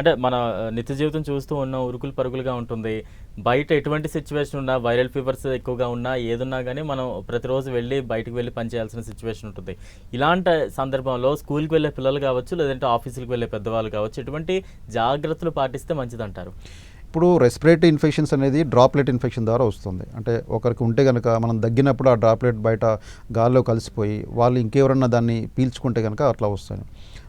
అంటే మన నిత్య జీవితం చూస్తూ ఉన్న ఉరుకులు పరుగులుగా ఉంటుంది. బయట ఎటువంటి సిచ్యువేషన్ ఉన్నా వైరల్ ఫీవర్స్ ఎక్కువగా ఉన్నా ఏదున్నా కానీ మనం ప్రతిరోజు వెళ్ళి బయటకు వెళ్ళి పనిచేయాల్సిన సిచ్యువేషన్ ఉంటుంది. ఇలాంటి సందర్భంలో స్కూల్కి వెళ్ళే పిల్లలు కావచ్చు లేదంటే ఆఫీసులకు వెళ్ళే పెద్దవాళ్ళు కావచ్చు ఎటువంటి జాగ్రత్తలు పాటిస్తే మంచిదంటారు? ఇప్పుడు రెస్పిరేటరీ ఇన్ఫెక్షన్స్ అనేది డ్రాప్లెట్ ఇన్ఫెక్షన్ ద్వారా వస్తుంది. అంటే ఒకరికి ఉంటే కనుక మనం దగ్గినప్పుడు ఆ డ్రాప్లెట్ బయట గాల్లో కలిసిపోయి వాళ్ళు ఇంకెవరన్నా దాన్ని పీల్చుకుంటే కనుక అట్లా వస్తాయి.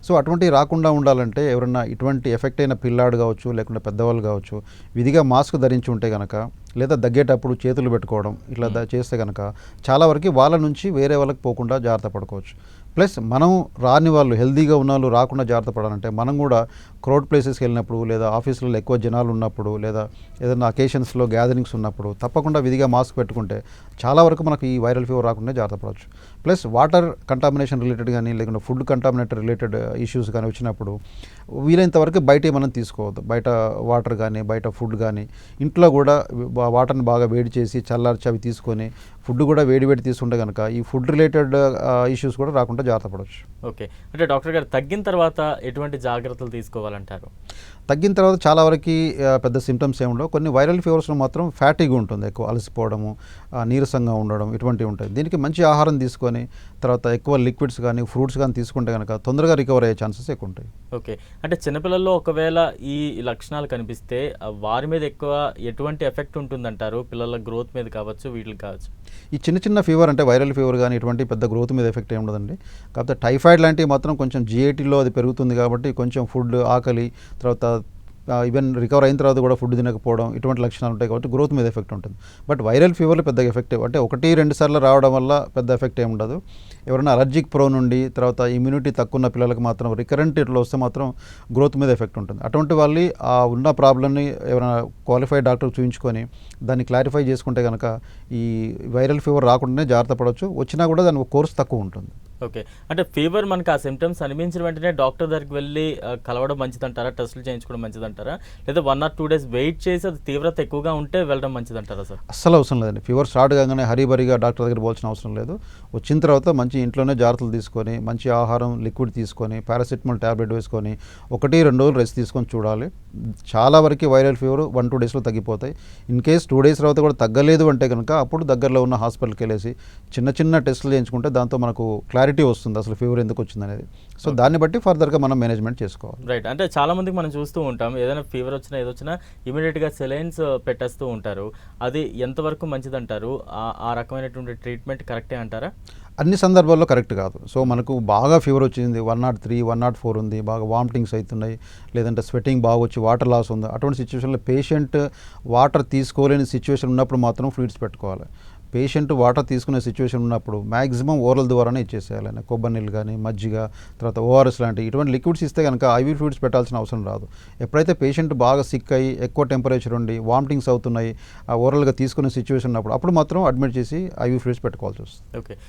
సో అటువంటి రాకుండా ఉండాలంటే ఎవరన్నా ఇటువంటి ఎఫెక్ట్ అయిన పిల్లాడు కావచ్చు లేకుంటే పెద్దవాళ్ళు కావచ్చు విధిగా మాస్క్ ధరించి ఉంటే కనుక లేదా దగ్గేటప్పుడు చేతులు పెట్టుకోవడం ఇట్లా చేస్తే కనుక చాలా వరకు వాళ్ళ నుంచి వేరే వాళ్ళకి పోకుండా జాగ్రత్త పడుకోవచ్చు. ప్లస్ మనం రాని వాళ్ళు హెల్తీగా ఉన్న వాళ్ళు రాకుండా జాగ్రత్త పడాలంటే మనం కూడా క్రౌడ్ ప్లేసెస్కి వెళ్ళినప్పుడు లేదా ఆఫీసులలో ఎక్కువ జనాలు ఉన్నప్పుడు లేదా ఏదైనా అకేషన్స్లో గ్యాదరింగ్స్ ఉన్నప్పుడు తప్పకుండా విధిగా మాస్క్ పెట్టుకుంటే చాలా వరకు మనకు ఈ వైరల్ ఫీవర్ రాకుండా జాగ్రత్త పడవచ్చు. ప్లస్ వాటర్ కంటామినేషన్ రిలేటెడ్ కానీ లేకుంటే ఫుడ్ కంటామినేటెడ్ రిలేటెడ్ ఇష్యూస్ కానీ వచ్చినప్పుడు వీలైనంత వరకు బయట మనం తీసుకోవద్దు. బయట వాటర్ కానీ బయట ఫుడ్ కానీ ఇంట్లో కూడా వాటర్ని బాగా వేడి చేసి చల్లార్చి అవి తీసుకొని ఫుడ్ కూడా వేడి వేడి తీసుకుంటే కనుక ఈ ఫుడ్ రిలేటెడ్ ఇష్యూస్ కూడా రాకుండా జాగ్రత్త పడవచ్చు ఓకే. అంటే డాక్టర్ గారు తగ్గిన తర్వాత ఎటువంటి జాగ్రత్తలు తీసుకోవాలంటారు? తగ్గిన తర్వాత చాలా వరకు ఆ, పెద్ద సిమ్టమ్స్ ఏముండవు కొన్ని వైరల్ ఫీవర్స్లో మాత్రం ఫ్యాటీగా ఉంటుంది ఎక్కువ. అలసిపోవడము ఆ, నీరసంగా ఉండడం ఇటువంటివి ఉంటాయి. దీనికి మంచి ఆహారం తీసుకొని తర్వాత ఎక్కువ లిక్విడ్స్ కానీ ఫ్రూట్స్ కానీ తీసుకుంటే కనుక తొందరగా రికవర్ అయ్యే ఛాన్సెస్ ఎక్కువ ఉంటాయి. ఓకే. అంటే చిన్నపిల్లల్లో ఒకవేళ ఈ లక్షణాలు కనిపిస్తే వారి మీద ఎక్కువ ఎటువంటి ఎఫెక్ట్ ఉంటుందంటారు? పిల్లల గ్రోత్ మీద కావచ్చు వీటికి కావచ్చు? ఈ చిన్న చిన్న ఫీవర్ అంటే వైరల్ ఫీవర్ కానీ ఇటువంటి పెద్ద గ్రోత్ మీద ఎఫెక్ట్ ఏమి ఉండదండి. కాకపోతే టైఫాయిడ్ లాంటివి మాత్రం కొంచెం జిఐటీలో అది పెరుగుతుంది కాబట్టి కొంచెం ఫుడ్ ఆకలి తర్వాత ఈవెన్ రికవర్ అయిన తర్వాత కూడా ఫుడ్ తినకపోవడం ఇటువంటి లక్షణాలు ఉంటాయి కాబట్టి గ్రోత్ మీద ఎఫెక్ట్ ఉంటుంది. బట్ వైరల్ ఫీవర్లో పెద్ద ఎఫెక్ట్ అంటే ఒకటి రెండు సార్లు రావడం వల్ల పెద్ద ఎఫెక్ట్ ఏమి ఉండదు. ఎవరైనా అలర్జిక్ ప్రో నుండి తర్వాత ఇమ్యూనిటీ తక్కువ ఉన్న పిల్లలకు మాత్రం రికరెంట్ ఇట్లా వస్తే మాత్రం గ్రోత్ మీద ఎఫెక్ట్ ఉంటుంది. అటువంటి వాళ్ళు ఆ ఉన్న ప్రాబ్లమ్ని ఎవరైనా క్వాలిఫైడ్ డాక్టర్ చూపించుకొని దాన్ని క్లారిఫై చేసుకుంటే కనుక ఈ వైరల్ ఫీవర్ రాకుండానే జాగ్రత్త పడవచ్చు వచ్చినా కూడా దాని కోర్స్ తక్కువ ఉంటుంది. ఓకే. అంటే ఫీవర్ మనకు ఆ సిమ్టమ్స్ అనిపించిన వెంటనే డాక్టర్ దగ్గరికి వెళ్ళి కలవడం మంచిదంటారా? టెస్టులు చేయించుకోవడం మంచిదంటారా? లేదా one or two days wait చేసి అది తీవ్రత ఎక్కువగా ఉంటే వెళ్ళడం మంచిదంటారా సార్? అస్సలు అవసరం లేదండి. ఫీవర్ స్టార్ట్ కాగానే హరీబరిగా డాక్టర్ దగ్గర పోవాల్సిన అవసరం లేదు. వచ్చిన తర్వాత మంచి ఇంట్లోనే జాగ్రత్తలు తీసుకొని మంచి ఆహారం లిక్విడ్ తీసుకొని పారాసిటమాల్ ట్యాబ్లెట్ వేసుకొని ఒకటి రెండు రోజులు రెస్ట్ తీసుకొని చూడాలి. చాలా వరకు వైరల్ ఫీవర్ వన్ టూ డేస్లో తగ్గిపోతాయి. ఇన్ కేస్ టూ డేస్ తర్వాత కూడా తగ్గలేదు అంటే కనుక అప్పుడు దగ్గరలో ఉన్న హాస్పిటల్కి వెళ్ళేసి చిన్న చిన్న టెస్టులు చేయించుకుంటే దాంతో మనకు క్లారిటీ వస్తుంది అసలు ఫీవర్ ఎందుకు వచ్చింది అనేది సో దాన్ని బట్టి ఫర్దర్గా మనం మేనేజ్మెంట్ చేసుకోవాలి. రైట్. అంటే చాలా మందికి మనం చూస్తూ ఉంటాం ఏదైనా ఫీవర్ వచ్చినా ఏదో వచ్చినా ఇమీడియట్గా సెలైన్స్ పెట్టేస్తూ ఉంటారు. అది ఎంతవరకు మంచిదంటారు? ఆ- ఆ రకమైనటువంటి ట్రీట్మెంట్ కరెక్టే అంటారా? అన్ని సందర్భాల్లో కరెక్ట్ కాదు. సో మనకు బాగా ఫీవర్ వచ్చింది one not three one not four ఉంది బాగా వామిటింగ్స్ అవుతున్నాయి లేదంటే స్వెట్టింగ్ బాగా వచ్చి వాటర్ లాస్ ఉంది. అటువంటి సిచ్యువేషన్లో పేషెంట్ వాటర్ తీసుకోలేని సిచ్యువేషన్ ఉన్నప్పుడు మాత్రం ఫ్లూయిడ్స్ పెట్టుకోవాలి. పేషెంట్ వాటర్ తీసుకునే సిచ్యువేషన్ ఉన్నప్పుడు మ్యాక్సిమం ఓరల్ ద్వారానే ఇచ్చేసేయాలి. ఆయన కొబ్బరి నీళ్ళు కానీ మజ్జిగ తర్వాత ఓఆర్ఎస్ లాంటి ఇటువంటి లిక్విడ్స్ ఇస్తే కనుక ఐవీ ఫ్లూయిడ్స్ పెట్టాల్సిన అవసరం రాదు. ఎప్పుడైతే పేషెంట్ బాగా సిక్ అయ్యి ఎక్కువ టెంపరేచర్ ఉండి వామిటింగ్స్ అవుతున్నాయి ఆ ఓరల్గా తీసుకునే సిచ్యువేషన్ ఉన్నప్పుడు అప్పుడు మాత్రం అడ్మిట్ చేసి ఐవీ ఫ్లూయిడ్స్ పెట్టుకోవాల్సి వస్తుంది. ఓకే.